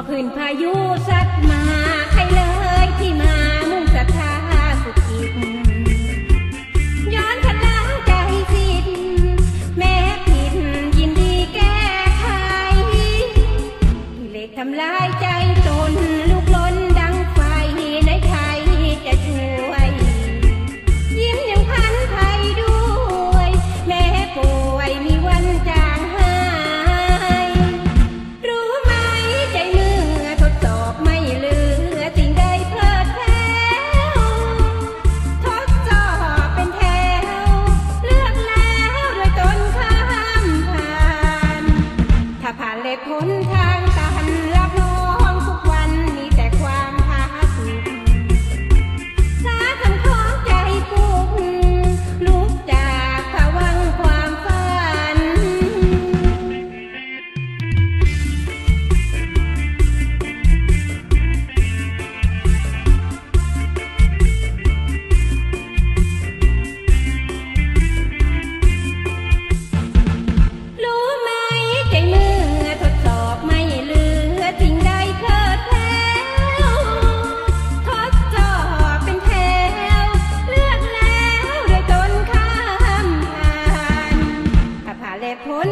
พอขึ้นพายุสัดมาใครเลยที่มามุ่งศรัทธาสุขิตย้อนพลังใจสิทแม้ผิดยินดีแก้ไขกิเลสทำลายใจ at.